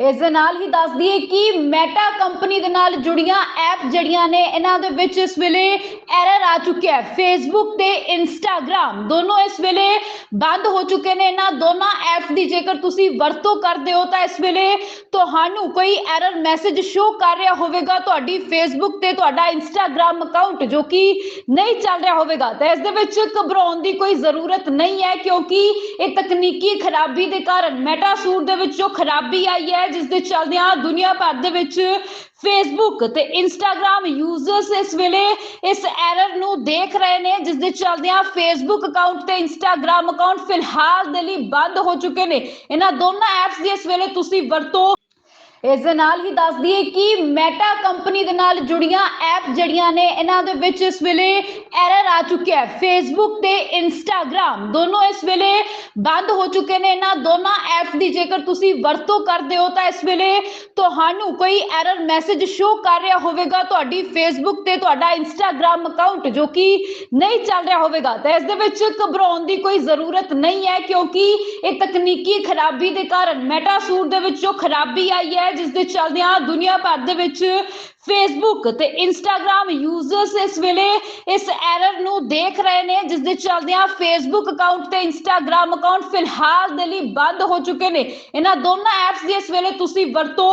ਇਸ ਦੇ ਨਾਲ ਹੀ ਦੱਸ ਦਈਏ ਕਿ ਮੈਟਾ ਕੰਪਨੀ ਦੇ ਨਾਲ ਜੁੜੀਆਂ ਐਪ ਜਿਹੜੀਆਂ ਨੇ, ਇਹਨਾਂ ਦੇ ਵਿੱਚ ਇਸ ਵੇਲੇ ਐਰਰ ਆ ਚੁੱਕਿਆ ਹੈ। ਫੇਸਬੁੱਕ ਤੇ ਇੰਸਟਾਗ੍ਰam ਦੋਨੋਂ ਇਸ ਵੇਲੇ ਬੰਦ ਹੋ ਚੁੱਕੇ ਨੇ। ਇਹਨਾਂ ਦੋਨਾਂ ਐਪਸ ਦੀ ਜੇਕਰ ਤੁਸੀਂ ਵਰਤੋਂ ਕਰਦੇ ਹੋ, ਤਾਂ ਇਸ ਵੇਲੇ ਤੁਹਾਨੂੰ ਕੋਈ ਐਰਰ ਮੈਸੇਜ ਸ਼ੋ ਕਰ ਰਿਹਾ ਹੋਵੇਗਾ ਤੁਹਾਡੀ ਫੇਸਬੁੱਕ ਤੇ ਤੁਹਾਡਾ ਇੰਸਟਾਗ੍ਰam ਅਕਾਊਂਟ ਜੋ ਕਿ ਨਹੀਂ ਚੱਲ ਰਿਹਾ ਹੋਵੇਗਾ। ਤਾਂ ਇਸ ਦੇ ਵਿੱਚ ਘਬਰਾਉਣ ਦੀ ਕੋਈ ਜ਼ਰੂਰਤ ਨਹੀਂ ਹੈ, ਕਿਉਂਕਿ ਇਹ ਤਕਨੀਕੀ ਖਰਾਬੀ ਦੇ ਕਾਰਨ ਮੈਟਾ ਸੂਟ ਦੇ ਵਿੱਚ ਜੋ ਖਰਾਬੀ ਆਈ ਹੈ ਜਿਸ ਦੇ ਚੱਲਦਿਆਂ ਦੁਨੀਆ ਭਰ ਦੇ ਵਿੱਚ ਫੇਸਬੁੱਕ ਤੇ ਇੰਸਟਾਗ੍ਰam ਯੂਜ਼ਰਸ ਇਸ ਵੇਲੇ ਇਸ ਐਰਰ ਨੂੰ ਦੇਖ ਰਹੇ ਨੇ, ਜਿਸ ਦੇ ਚੱਲਦਿਆਂ ਫੇਸਬੁੱਕ ਅਕਾਊਂਟ ਤੇ ਇੰਸਟਾਗ੍ਰam ਅਕਾਊਂਟ ਫਿਲਹਾਲ ਦੇ ਲਈ ਬੰਦ ਹੋ ਚੁੱਕੇ ਨੇ। ਇਹਨਾਂ ਦੋਨਾਂ ਐਪਸ ਦੀ ਇਸ ਵੇਲੇ ਤੁਸੀਂ ਵਰਤੋਂ ਇਸ ਦੇ ਨਾਲ ਹੀ ਦੱਸ ਦਈਏ ਕਿ ਮੈਟਾ ਕੰਪਨੀ ਦੇ ਨਾਲ ਜੁੜੀਆਂ ਐਪ ਜਿਹੜੀਆਂ ਨੇ, ਇਹਨਾਂ ਦੇ ਵਿੱਚ ਇਸ ਵੇਲੇ ਐਰਰ ਆ ਚੁੱਕਿਆ ਹੈ। ਫੇਸਬੁੱਕ ਤੇ ਇੰਸਟਾਗ੍ਰam ਦੋਨੋਂ ਇਸ ਵੇਲੇ ਬੰਦ ਹੋ ਚੁੱਕੇ ਨੇ। ਇਹਨਾਂ ਦੋਨਾਂ ਐਪਸ ਦੀ ਜੇਕਰ ਤੁਸੀਂ ਵਰਤੋਂ ਕਰਦੇ ਹੋ, ਤਾਂ ਇਸ ਵੇਲੇ ਤੁਹਾਨੂੰ ਕੋਈ ਐਰਰ ਮੈਸੇਜ ਸ਼ੋ ਕਰ ਰਿਹਾ ਹੋਵੇਗਾ ਤੁਹਾਡੀ ਫੇਸਬੁੱਕ ਤੇ ਤੁਹਾਡਾ ਇੰਸਟਾਗ੍ਰam ਅਕਾਊਂਟ ਜੋ ਕਿ ਨਹੀਂ ਚੱਲ ਰਿਹਾ ਹੋਵੇਗਾ। ਤਾਂ ਇਸ ਦੇ ਵਿੱਚ ਘਬਰਾਉਣ ਦੀ ਕੋਈ ਜ਼ਰੂਰਤ ਨਹੀਂ ਹੈ, ਕਿਉਂਕਿ ਇਹ ਤਕਨੀਕੀ ਖਰਾਬੀ ਦੇ ਕਾਰਨ ਮੈਟਾ ਸੂਟ ਦੇ ਵਿੱਚ ਜੋ ਖਰਾਬੀ ਆਈ ਹੈ। ਜਿਸ ਦੇ ਚੱਲਦਿਆਂ ਦੁਨੀਆ ਭਰ ਦੇ ਵਿੱਚ ਫੇਸਬੁੱਕ ਤੇ ਇੰਸਟਾਗ੍ਰam ਯੂਜ਼ਰਸ ਇਸ ਵੇਲੇ ਇਸ ਐਰਰ ਨੂੰ ਦੇਖ ਰਹੇ ਨੇ ਜਿਸ ਦੇ ਚੱਲਦਿਆਂ ਫੇਸਬੁੱਕ ਅਕਾਊਂਟ ਤੇ ਇੰਸਟਾਗ੍ਰam ਅਕਾਊਂਟ ਫਿਲਹਾਲ ਦੇ ਲਈ ਬੰਦ ਹੋ ਚੁੱਕੇ ਨੇ। ਇਹਨਾਂ ਦੋਨਾਂ ਐਪਸ ਦੀ ਇਸ ਵੇਲੇ ਤੁਸੀਂ ਵਰਤੋਂ